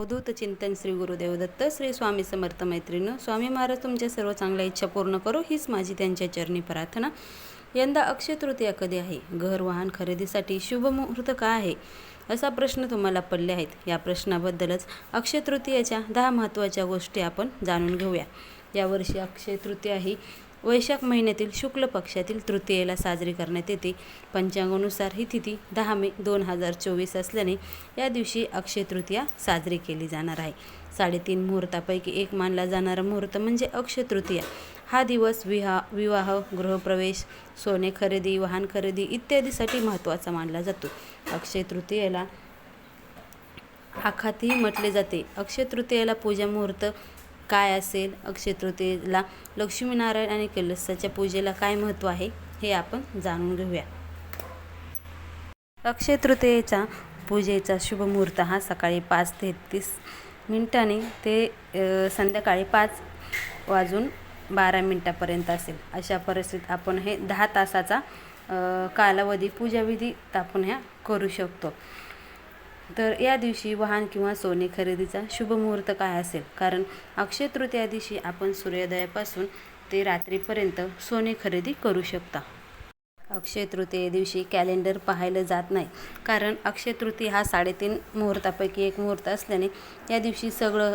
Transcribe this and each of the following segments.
अवधूत चिंतन श्री गुरुदेव दत्त श्री स्वामी समर्थ मैत्रिणी स्वामी महाराज तुमच्या सर्व चांगल्या इच्छा पूर्ण करो हीच माझी त्यांच्या चरणी प्रार्थना. यंदा अक्षय तृतीया कधी आहे? घर वाहन खरेदीसाठी शुभ मुहूर्त काय आहे? असा प्रश्न तुम्हाला पडले आहेत. या प्रश्नाबद्दलच अक्षय तृतीयाच्या दहा महत्त्वाच्या गोष्टी आपण जाणून घेऊया. यावर्षी अक्षय तृतीया ही वैशाख महिन्यातील शुक्ल पक्षातील तृतीयेला साजरी करण्यात येते. पंचांगानुसार ही तिथी दहा मे दोन हजार चोवीस असल्याने या दिवशी अक्षय तृतीया साजरी केली जाणार आहे. साडेतीन मुहूर्तापैकी एक मानला जाणारा मुहूर्त म्हणजे अक्षय तृतीया. हा दिवस विहा विवाह गृहप्रवेश सोने खरेदी वाहन खरेदी इत्यादीसाठी महत्त्वाचा मानला जातो. अक्षय तृतीयेला आखातही म्हटले जाते. अक्षय तृतीयेला पूजा मुहूर्त काय असेल अक्षय तृतीयेला लक्ष्मीनारायण आणि कैलसाच्या पूजेला काय महत्त्व आहे हे आपण जाणून घेऊया. अक्षय तृतीयेच्या पूजेचा शुभ मुहूर्त हा सकाळी पाच तेहतीस मिनिटांनी ते संध्याकाळी पाच वाजून बारा मिनटापर्यंत असेल. अशा परिस्थितीत आपण हे दहा तासाचा कालावधी पूजाविधीत आपण ह्या करू शकतो. तर या दिवशी वाहन किंवा सोने खरेदीचा शुभ मुहूर्त काय असेल? कारण अक्षय तृतीया दिवशी आपण सूर्योदयापासून ते रात्रीपर्यंत सोने खरेदी करू शकता. अक्षय तृतीये दिवशी कॅलेंडर पाहायला जात नाही. कारण अक्षय तृतीय हा साडेतीन मुहूर्तापैकी एक मुहूर्त असल्याने या दिवशी सगळं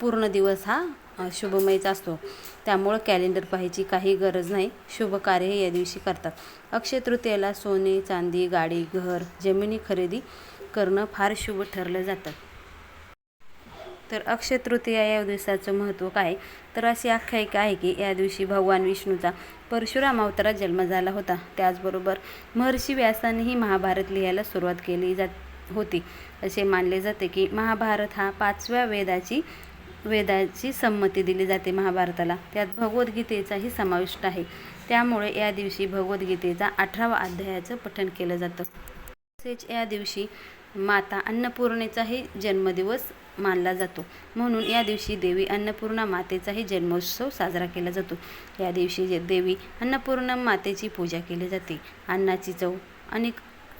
पूर्ण दिवस हा शुभमयच असतो. त्यामुळं कॅलेंडर पाहायची काही गरज नाही. शुभ कार्य हे या दिवशी करतात. अक्षय तृतीयेला सोने चांदी गाडी घर जमिनी खरेदी करणं फार शुभ ठरलं जातं. तर अक्षय तृतीया या दिवसाचं महत्त्व काय? तर अशी आख्यायिका आहे की या दिवशी भगवान विष्णूचा परशुराम अवतारात जन्म झाला होता. त्याचबरोबर महर्षी व्यासानेही महाभारत लिहायला सुरुवात केली जात होती. असे मानले जाते की महाभारत हा पाचव्या वेदाची वेदाची संमती दिली जाते महाभारताला. त्यात भगवद्गीतेचाही समाविष्ट आहे. त्यामुळे या दिवशी भगवद्गीतेचा अठरावा अध्यायाचं पठण केलं जातं. तसेच या दिवशी माता अन्नपूर्णेचाही जन्मदिवस मानला जातो. म्हणून या दिवशी देवी अन्नपूर्णा मातेचाही जन्मोत्सव साजरा केला जातो. या दिवशी देवी अन्नपूर्णा मातेची पूजा केली जाते. अन्नाची चव आणि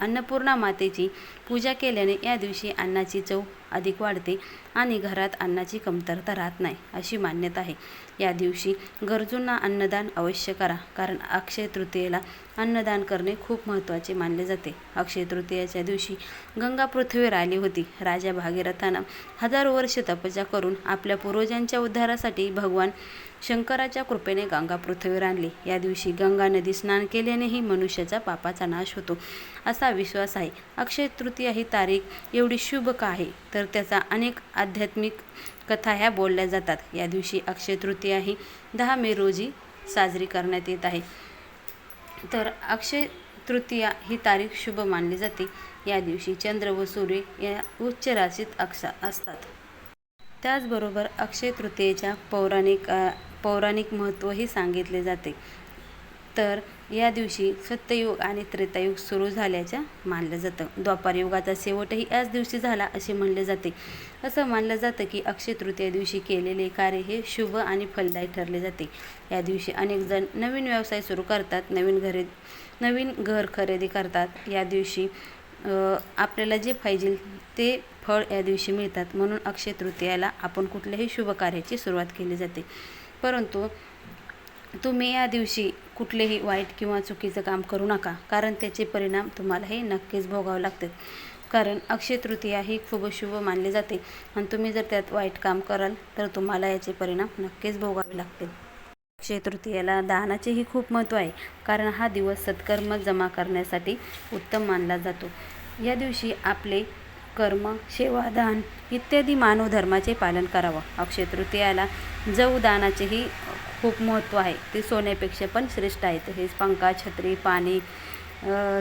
अन्नपूर्णा मातेची पूजा केल्याने या दिवशी अन्नाची चव अधिक वाढते आणि घरात अन्नाची कमतरता राहत नाही अशी मान्यता आहे. या दिवशी गरजूंना अन्नदान अवश्य करा कारण अक्षय तृतीयेला अन्नदान करणे खूप महत्त्वाचे मानले जाते. अक्षय तृतीयाच्या दिवशी गंगा पृथ्वीवर आली होती. राजा भागीरथानं हजारो वर्ष तपस्या करून आपल्या पूर्वजांच्या उद्धारासाठी भगवान शंकराच्या कृपेने गंगा पृथ्वीवर आणली. या दिवशी गंगा नदी स्नान केल्यानेही मनुष्याचा पापाचा नाश होतो असा विश्वास आहे. अक्षय तृतीया ही तारीख एवढी शुभ का आहे? तर त्याचा अनेक आध्यात्मिक कथा ह्या बोलल्या जातात. या दिवशी अक्षय तृतीया ही दहा मे रोजी साजरी करण्यात येत आहे. तर अक्षय तृतीया ही तारीख शुभ मानली जाते. या दिवशी चंद्र व सूर्य या उच्च राशीत अक्षा असतात. त्याचबरोबर अक्षय तृतीयेच्या पौराणिक पौराणिक महत्त्वही सांगितले जाते. तर या दिवशी सत्ययुग आणि त्रेतायुग सुरू झाल्याच्या मानलं जातं. द्वापार युगाचा शेवटही याच दिवशी झाला असे म्हणले जाते. असं मानलं जातं की अक्षय तृतीया दिवशी केलेले कार्य हे शुभ आणि फलदायी ठरले जाते. या दिवशी अनेक जण नवीन व्यवसाय सुरू करतात नवीन घरे नवीन घर खरेदी करतात. या दिवशी आपल्याला जे पाहिजे ते फळ या दिवशी मिळतात म्हणून अक्षय तृतीयाला आपण कुठल्याही शुभ कार्याची सुरुवात केली जाते. परंतु तुम्ही या दिवशी कुठलेही वाईट किंवा चुकीचं काम करू नका. कारण त्याचे परिणाम तुम्हाला हे नक्कीच भोगावे लागतात कारण अक्षय तृतीया ही खूप शुभ मानली जाते. आणि तुम्ही जर त्यात वाईट काम कराल तर तुम्हाला याचे परिणाम नक्कीच भोगावे लागतील. अक्षय तृतीयेला दानाचेही खूप महत्त्व आहे. कारण हा दिवस सत्कर्म जमा करण्यासाठी उत्तम मानला जातो. या दिवशी आपले कर्म सेवा दान इत्यादी मानव धर्माचे पालन करावं. अक्षय तृतीयाला जऊ दानाचेही खूप महत्त्व आहे. ते सोन्यापेक्षा पण श्रेष्ठ आहेत हे पंखा छत्री पाणी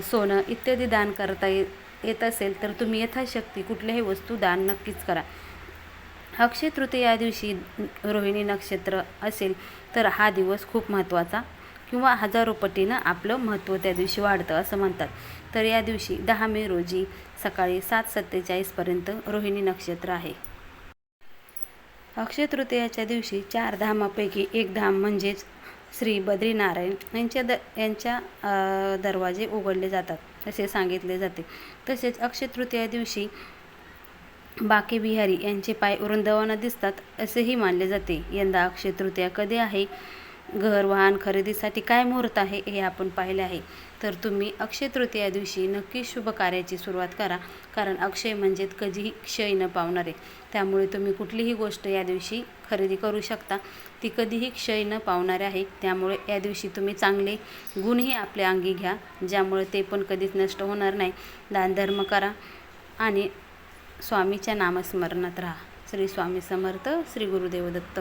सोनं इत्यादी दान करता ये येत असेल तर तुम्ही यथाशक्ती कुठल्याही वस्तू दान नक्कीच करा. अक्षय तृतीया दिवशी रोहिणी नक्षत्र असेल तर हा दिवस खूप महत्त्वाचा किंवा हजारो पटीनं आपलं महत्त्व त्या दिवशी वाढतं असं म्हणतात. तर या दिवशी दहा मे रोजी सकाळी सात सत्तेचाळीसपर्यंत रोहिणी नक्षत्र आहे. अक्षय तृतीयाच्या दिवशी चार धामापैकी एक धाम म्हणजेच श्री बद्रीनारायण यांच्या द यांच्या दरवाजे उघडले जातात असे सांगितले जाते. तसेच अक्षय तृतीया दिवशी बाके बिहारी यांचे पाय वृंदावना दिसतात असेही मानले जाते. यंदा अक्षय तृतीया कधी आहे? घर वाहन खरेदीसाठी काय मुहूर्त आहे हे आपण पाहिले आहे. तर तुम्ही अक्षय तृतीया दिवशी नक्की शुभ कार्याची सुरुवात करा. कारण अक्षय म्हणजे कधीही क्षय न पावणारे. त्यामुळे तुम्ही कुठलीही गोष्ट या दिवशी खरेदी करू शकता. ती कधीही क्षय न पावणारे आहे. त्यामुळे या दिवशी तुम्ही चांगले गुणही आपल्या अंगी घ्या. ज्यामुळे ते पण कधीच नष्ट होणार नाही. दानधर्म करा आणि स्वामीच्या नामस्मरणात राहा. श्री स्वामी समर्थ श्री गुरुदेव दत्त.